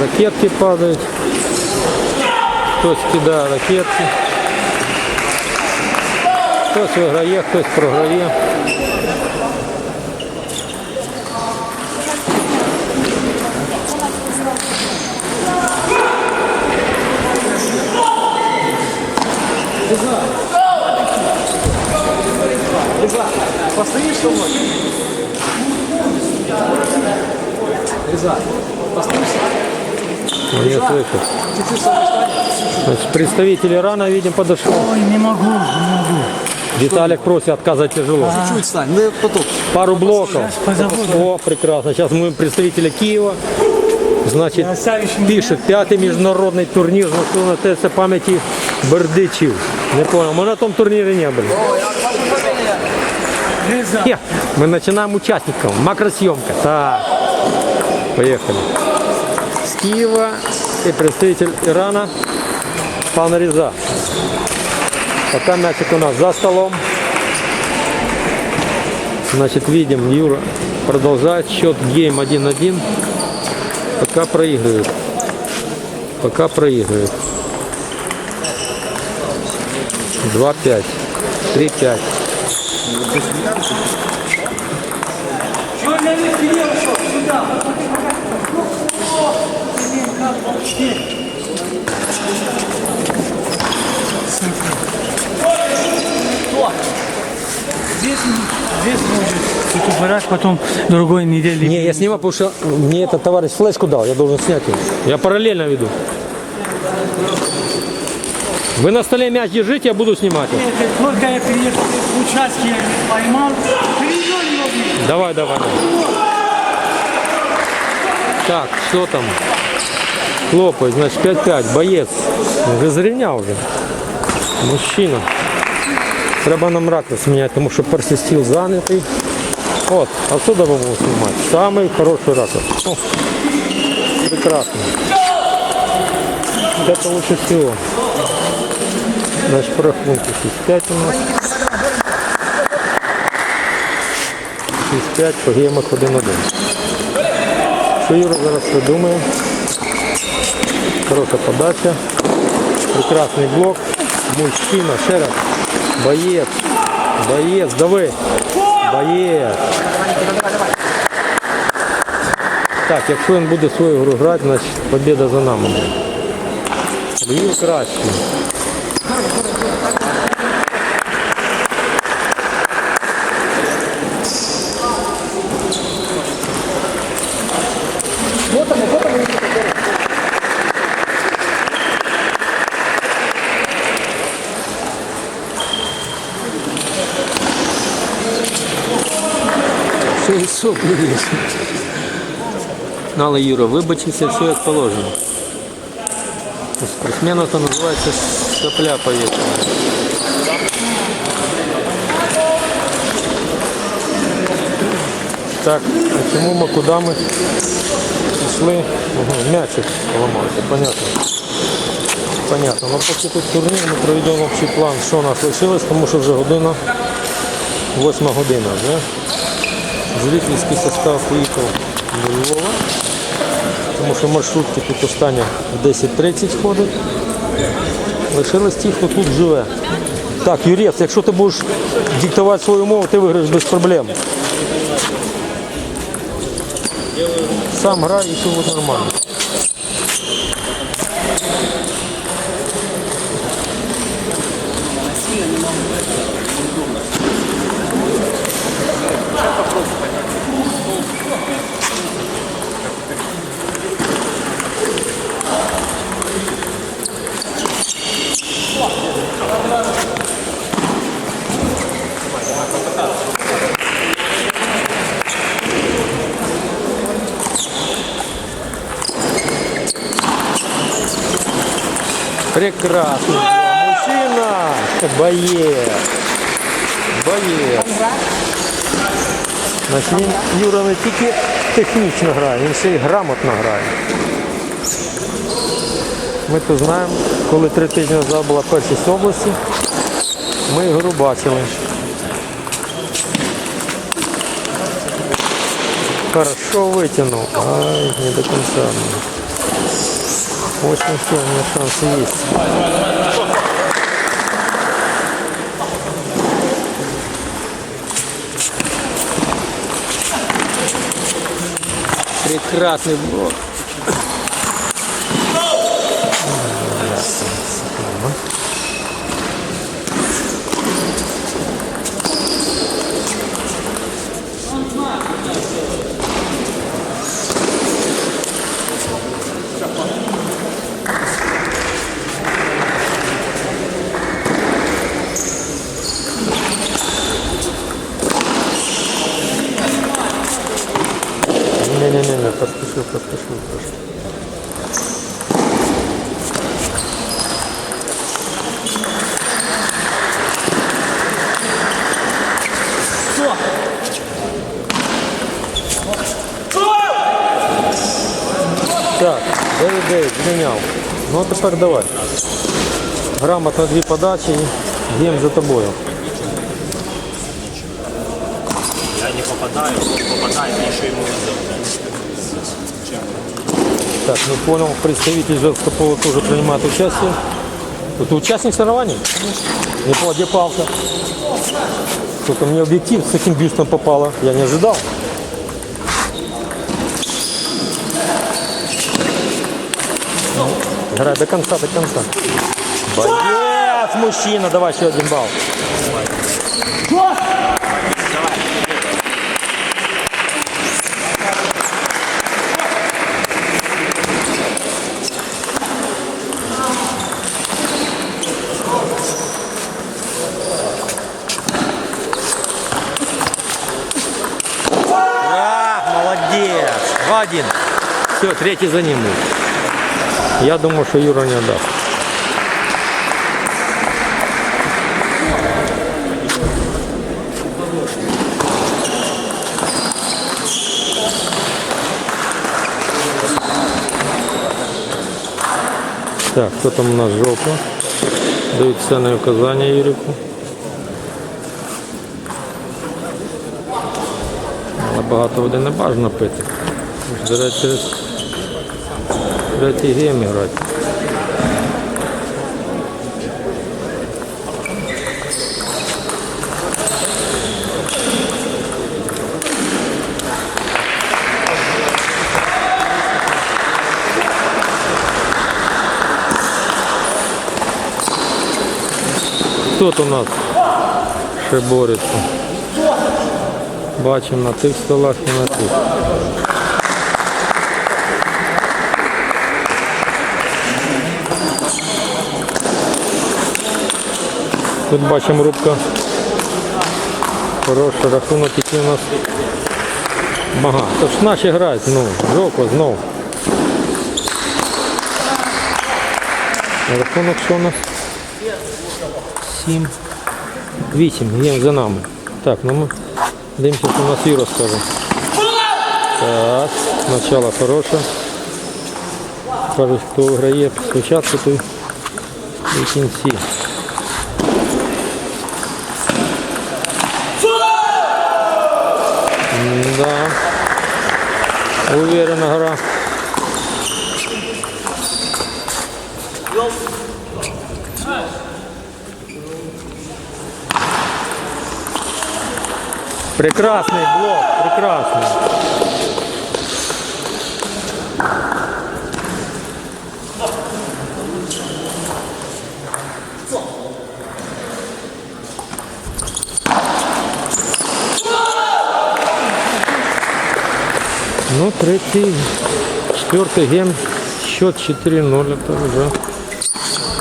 Ракетки падают. Хтось кидає ракетки. Хтось виграє, хтось програє. Постоишь со мной? Реза, постоишь? Нет выход. Чуть-чуть со мной встань. Значит, представитель Ирана, видим, подошел. Ой, не могу, не могу. Виталик просит отказать тяжело. Чуть-чуть встань, ну поток. Пару блоков. позову, О, прекрасно. Сейчас мы представителя Киева. Значит, Красавище меня. пишет, п'ятий міжнародний турнір з на ТС пам'яті Бердичів. Не понял, мы на том турнире не были. Реза. Хе, Мы начинаем участников. Макросъемка. Так. Поехали. Киева и представитель Ирана пан Реза. Пока мячик у нас за столом. Значит, видим, Юра продолжает. Счет гейм 1-1. Пока проигрывает. Пока проигрывает. 2-5. 3-5. потом другой недели. Не, я снимаю, потому что мне этот товарищ флешку дал, я должен снять его. Я параллельно веду. Вы на столе мяч держите, я буду снимать его. Это Только я приехал в участке, я поймал. Перейдем его, блин. Давай, давай. давай. Так, что там? Хлопает, значит 5-5, боец. Вже зрівняв вже. Мужчина. Треба нам ракурс міняти, тому що перший стіл зайнятий. От, отсюда ви будемо знімати. Самий хороший ракурс. О, прекрасно. Это лучше всего. Значит, по рахунку 6-5 у нас. 6-5, по геймах 1-1. Що Юра зараз придумає? Хороша подача. Прекрасний блок. Мужчина, ще. Боєць. Боєць, дави. Боєць. Так, якщо він буде свою гру грати, значить побіда за нами. буде. Львів Все і соплі. Ну, але Юра, вибачиться, все як положено. У спортсмена то називається сопля повітряна. Так, а чому ми куди ми пішли? Ага, м'ячик поламався, понятно. Понятно. Ну поки тут турнір, ми проведемо общий план, що у нас лишилось, тому що вже година, восьма година вже. Зрительський состав поїхав до Львова, тому що маршрутки тут останні в 10.30 ходить. Лишились ті, хто тут живе. Так, Юрець, якщо ти будеш диктувати свою мову, ти виграєш без проблем. Сам грай і все буде нормально. Прекрасно. Мужчина. Боец. Боец. Значить, Юра не тільки технічно грає, він ще й грамотно грає. Ми то знаємо, коли три тижні назад була першість області, ми його бачили. Хорошо витягнув. Ай, не до кінця. Очень все, у меня шансы есть. Прекрасный блок. поспешил, поспешил трошки. Так, 9-9, зміняв. Ну а тепер давай. Грамотно дві подачі і гейм за тобою. Я не попадаю, попадаю, я еще ему везет. так, ну понял, представитель женского тоже принимает участие. Ты участник соревнований? Не понял, где палка? Только мне объектив с таким бюстом попало. Я не ожидал. Играй до конца, до конца. Боец, мужчина, давай еще один балл. 2-1. Все, третий за ним будет. Я думаю, что Юра не отдаст. Так, кто там у нас жопа? Дают ценные указания Юрику. Але багато води не бажано пити. Треба через третій гейм грати. Тут у нас ще бореться? Бачимо на тих столах і на тих. Тут бачимо рубка. Хороший рахунок, який у нас багато. Тож наші грають, ну, жопа знов. Рахунок що у нас? Сім. Вісім, є за нами. Так, ну ми дивимося, що у нас Юра скаже. Так, начало хороше. Кажуть, хто виграє спочатку, той і кінці. Да. Уверена гора. Прекрасный блок, прекрасный. Третий, четвертый гем, счет 4-0, это уже,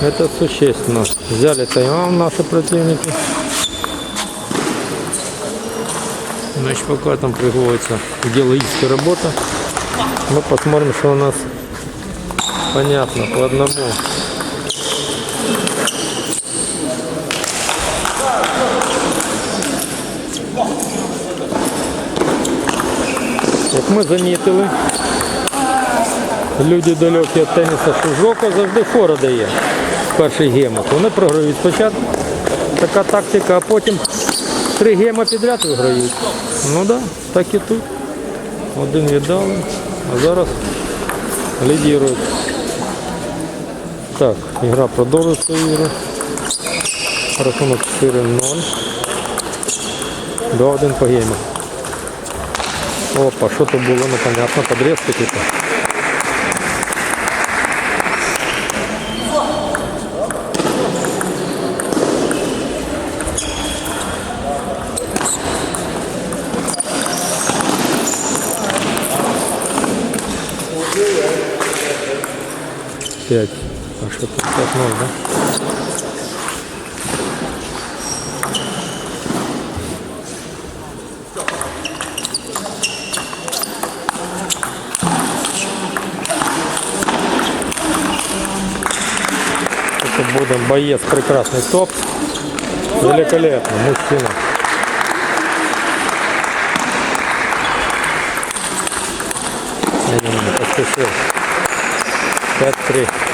это существенно. Взяли тайм наши противники. Значит, пока там приходится геологическая работа, мы посмотрим, что у нас понятно по одному. Як ми замітили, люди далекі від теніса, що завжди фора дає перший гемах. Вони програють спочатку. Така тактика, а потім три гема підряд виграють. Ну так, да, так і тут. Один віддали, а зараз лідірують. Так, ігра продовжує свою ігру. Рахунок 4-0. 2-1 по гейму. Опа, що то було непонятно, подрезки типу. Пять. А что тут 5-0, да? Это будет боец, прекрасный топ. Великолепно, мужчина. Не-не-не, 5-3.